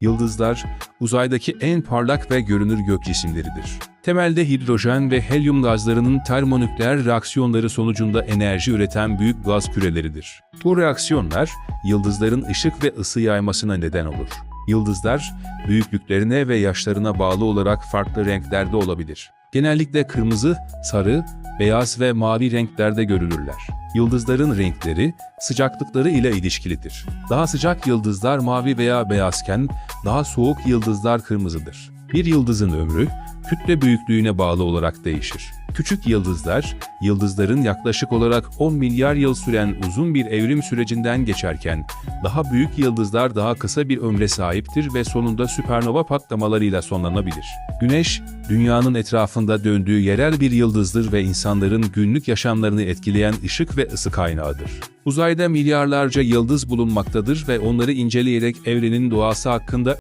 Yıldızlar, uzaydaki en parlak ve görünür gök cisimleridir. Temelde hidrojen ve helyum gazlarının termonükleer reaksiyonları sonucunda enerji üreten büyük gaz küreleridir. Bu reaksiyonlar, yıldızların ışık ve ısı yaymasına neden olur. Yıldızlar, büyüklüklerine ve yaşlarına bağlı olarak farklı renklerde olabilir. Genellikle kırmızı, sarı, beyaz ve mavi renklerde görülürler. Yıldızların renkleri, sıcaklıkları ile ilişkilidir. Daha sıcak yıldızlar mavi veya beyazken, daha soğuk yıldızlar kırmızıdır. Bir yıldızın ömrü, kütle büyüklüğüne bağlı olarak değişir. Küçük yıldızlar, yıldızların yaklaşık olarak 10 milyar yıl süren uzun bir evrim sürecinden geçerken, daha büyük yıldızlar daha kısa bir ömre sahiptir ve sonunda süpernova patlamalarıyla sonlanabilir. Güneş, dünyanın etrafında döndüğü yerel bir yıldızdır ve insanların günlük yaşamlarını etkileyen ışık ve ısı kaynağıdır. Uzayda milyarlarca yıldız bulunmaktadır ve onları inceleyerek evrenin doğası hakkında